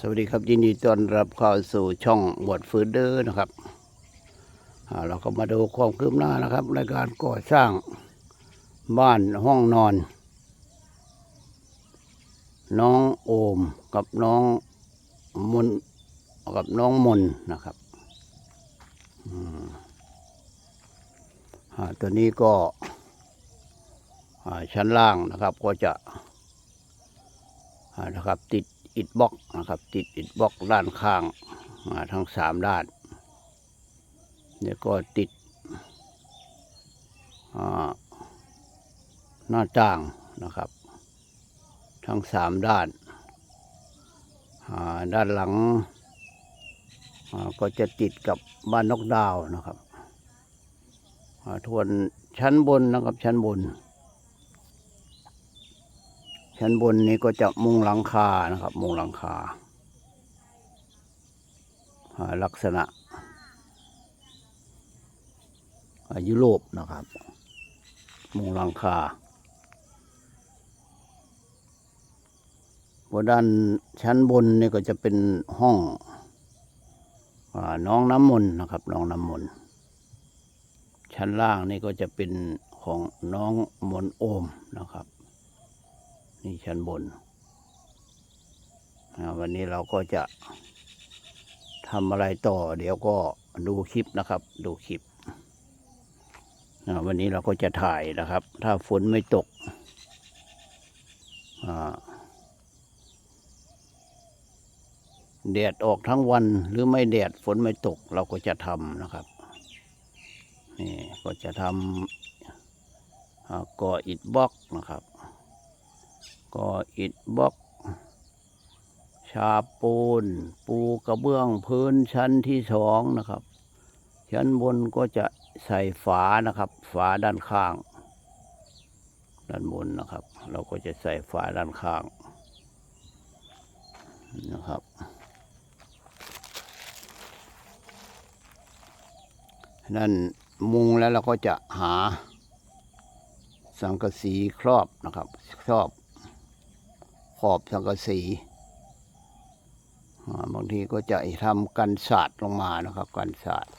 สวัสดีครับยินดีต้อนรับเข้าสู่ช่องบวดฟื้นเดอร์นะครับเราก็มาดูความคืบหน้านะครับในการก่อสร้างบ้านห้องนอน น้องโอมกับน้องมนกับน้องมนนะครับอืมอ่าตัวนี้ก็ชั้นล่างนะครับก็จะนะครับติด อิฐบล็อกนะครับ ติดอิฐบล็อกด้านข้างาทั้งสามด้านแล้วก็ติดหน้าต่างนะครับ ทั้งสามด้านาด้านหลังก็จะติดกับบ้านนกดาวนะครับทวนชั้นบนนะครับชั้นบน ชั้นบนนี้ก็จะมุงหลังคานะครับ มุงหลังคา ลักษณะยุโรปนะครับ มุงหลังคาบนด้านชั้นบนนี่ก็จะเป็นห้องอน้องน้ำมนต์นะครับ น้องน้ำมนต์ชั้นล่างนี่ก็จะเป็นของน้องมนโอมนะครับ นี่ชั้นบน วันนี้เราก็จะทำอะไรต่อ เดี๋ยวก็ดูคลิปนะครับ ดูคลิป วันนี้เราก็จะถ่ายนะครับ ถ้าฝนไม่ตก แดดออกทั้งวันหรือไม่แดดฝนไม่ตก เราก็จะทำนะครับ นี่ก็จะทำก่ออิฐบล็อกนะครับ ก็อิฐบล็อก ชาปูน ปูกระเบื้องพื้นชั้นที่สองนะครับ ชั้นบนก็จะใส่ฝานะครับ ฝาด้านข้าง ด้านบนนะครับ เราก็จะใส่ฝาด้านข้างนะครับ นั่นมุงแล้วเราก็จะหาสังกะสีครอบนะครับ ครอบ ขอบสังกะสีบางทีก็จะทำกันศาสตร์ลงมานะครับ กันศาสตร์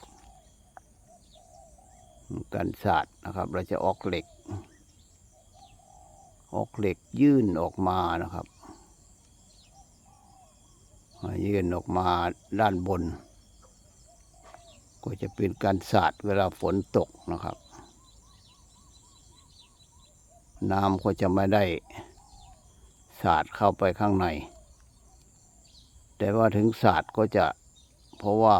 กันศาสตร์นะครับ เราจะออกเหล็ก ออกเหล็กยื่นออกมานะครับยื่นออกมาด้านบน ก็จะเป็นการศาสตร์เวลาฝนตกนะครับ น้ำก็จะไม่ได้ ศาสาดเข้าไปข้างใน แต่ว่าถึงศาสาดก็จะเพราะว่า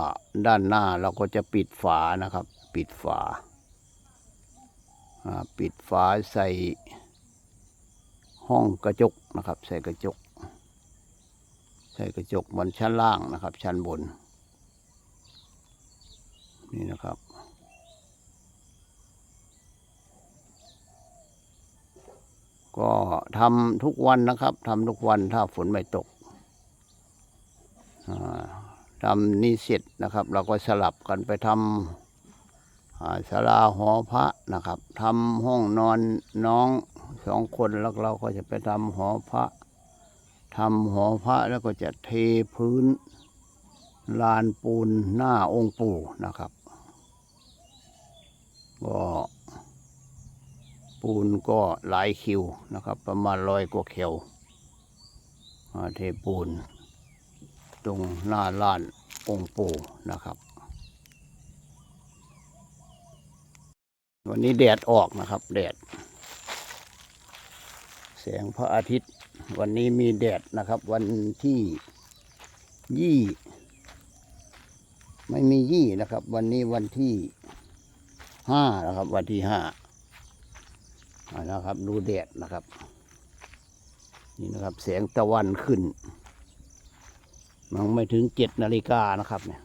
ด้านหน้าเราก็จะปิดฝานะครับ ปิดฝา ปิดฝาใส่ห้องกระจกนะครับ ใส่กระจก ใส่กระจกบนชั้นล่างนะครับ ชั้นบน นี่นะครับ ก็ทำทุกวันนะครับทำทุกวันถ้าฝนไม่ตกทำนี่เสร็จนะครับ เราก็สลับกันไปทำอ่าศาลาหอพระนะครับทำห้องนอนน้องสองคนแล้วเราก็จะไปทำหอพระทำหอพระแล้วก็จะเทพื้นลานปูนหน้าองค์ปู่นะครับก็ ปูนก็หลายคิวนะครับ ประมาณร้อยกว่าเขียวอาเทปูน ตรงหน้าลานองค์ปูนะครับ วันนี้แดดออกนะครับแดดแสงพระอาทิตย์ วันนี้มีแดดนะครับ วันที่ยี่ไม่มียี่นะครับ วันนี้วันที่ห้านะครับ วันที่ห้า นะครับ ดูแดดนะครับ นี่นะครับ แสงตะวันขึ้น มันไม่ถึงเจ็ดนาฬิกานะครับเนี่ย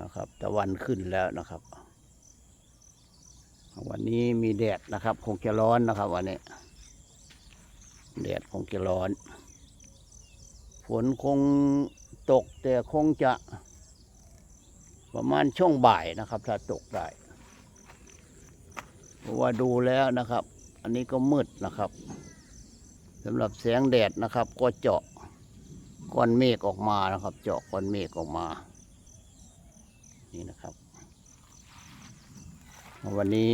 นะครับ ตะวันขึ้นแล้วนะครับ วันนี้มีแดดนะครับ คงจะร้อนนะครับ วันนี้แดดคงจะร้อน ฝนคงตกแต่คงจะประมาณช่วงบ่ายนะครับ ถ้าตกได้ ว่าดูแล้วนะครับ อันนี้ก็มืดนะครับสำหรับแสงแดดนะครับ ก็เจาะก้อนเมฆออกมานะครับ เจาะก้อนเมฆออกมา นี่นะครับ วันนี้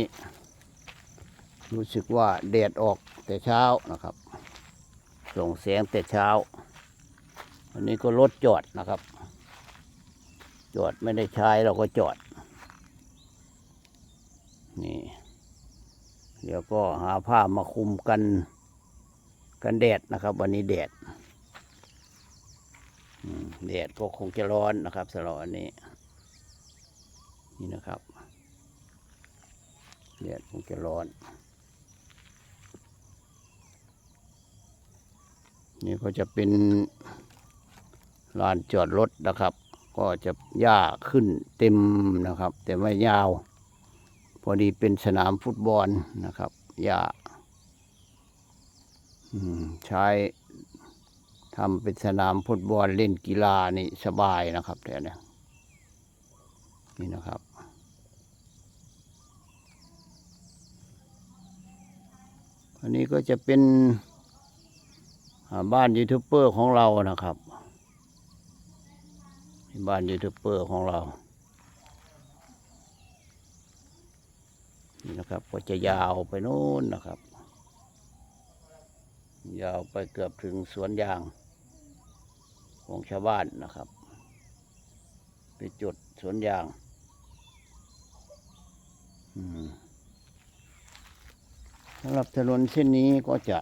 รู้สึกว่าแดดออกแต่เช้านะครับ ส่งแสงแต่เช้า วันนี้ก็รถจอดนะครับ จอดไม่ได้ใช้เราก็จอด นี่ เดี๋ยวก็หาผ้ามาคุมกันกันแดดนะครับ วันนี้แดดแดดก็คงจะร้อนนะครับสำหรับวันนี้ นี่นะครับแดดคงจะร้อน นี่ก็จะเป็นลานจอดรถนะครับ ก็จะหญ้าขึ้นเต็มนะครับ แต่ไม่ยาว พอดีเป็นสนามฟุตบอลนะครับหญ้าใช้ทำเป็นสนามฟุตบอลเล่นกีฬานี่สบายนะครับแต่เนี่ยนี่นะครับ อันนี้ก็จะเป็นบ้านยูทูบเบอร์ของเรานะครับ บ้านยูทูบเบอร์ของเรา นี่นะครับก็จะยาวไปโน้นนะครับ ยาวไปเกือบถึงสวนยาง ของชาวบ้านนะครับ ไปจุดสวนยางสำหรับถนนเส้นนี้ก็จะ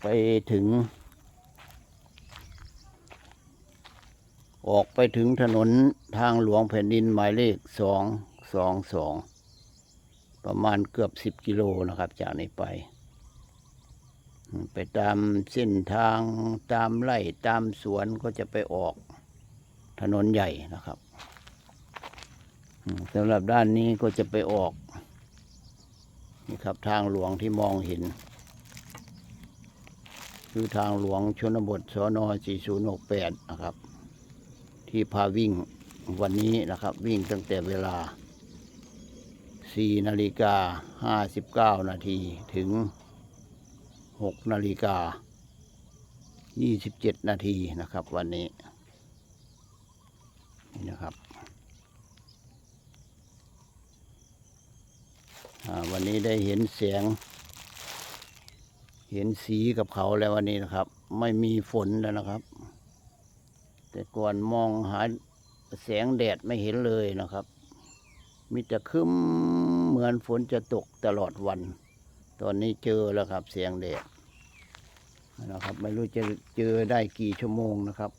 ไปถึง ออกไปถึงถนนทางหลวงแผ่นดินหมายเลขสอง สองสองประมาณเกือบสิบกิโลนะครับ จากนี้ไป ไปตามเส้นทางตามไร่ตามสวนก็จะไปออกถนนใหญ่นะครับสำหรับด้านนี้ก็จะไปออกนี่ครับทางหลวงที่มองเห็น คือทางหลวงชนบทสน4068 นะครับ ที่พาวิ่งวันนี้นะครับ วิ่งตั้งแต่เวลา 4นาฬิกา59 นาทีถึง 6 นาฬิกา 27 นาทีนะครับ วันนี้นี่นะครับวันนี้ได้เห็นแสงเห็นสีกับเขาแล้ววันนี้นะครับ ไม่มีฝนแล้วนะครับ แต่ก่อนมองหาแสงแดดไม่เห็นเลยนะครับ มีแต่คึ้ม มือนฝนจะตกตลอดวัน ตอนนี้เจอแล้วครับเสียงแดดนะครับ ไม่รู้จะเจอได้กี่ชั่วโมงนะครับ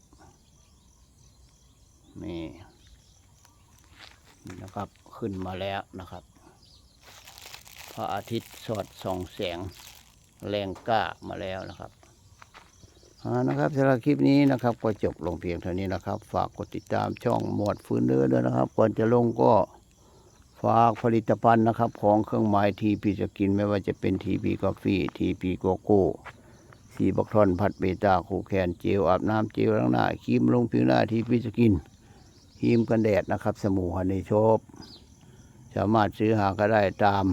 นี่นะครับ ขึ้นมาแล้วนะครับ พระอาทิตย์สอดส่องแสงแรงกล้ามาแล้วนะครับอ่านะครับสำหรับคลิปนี้นะครับ ก็จบลงเพียงเท่านี้นะครับ ฝากกดติดตามช่องหมวดฟื้นเนื้อด้วยนะครับ ก่อนจะลงก็ ฝากผลิตภัณฑ์นะครับ ของเครื่องหมายทีพีจะกินไม่ว่าจะเป็นทีพีกาแฟทีพีโกโก้สีบักทอนผัดเบต้าคูแคนเจลอาบน้ำเจลล้างหน้าครีมลงผิวหน้าทีพีจะกินครีมกันแดดนะครับ สมูฮันนี่โชบสามารถซื้อหาก็ได้ตาม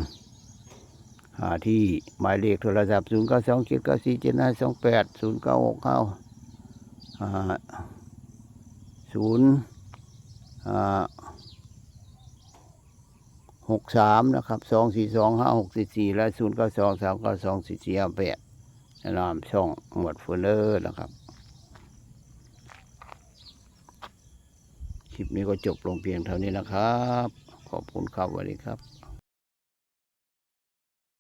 หาที่หมายเลขโทรศัพท์ 0 9 2 7 9 4 7 5 2 8 0 9 6 9อ่าศูนย์อ่า หกสามนะครับสองสี่สองห้าหกสี่สี่และศูนย์เก้าสองสามเก้าสองสี่สี่ห้าแปดนามช่องหมวดฟูลเลอร์นะครับ คลิปนี้ก็จบลงเพียงเท่านี้นะครับ ขอบคุณครับสวัสดีครับ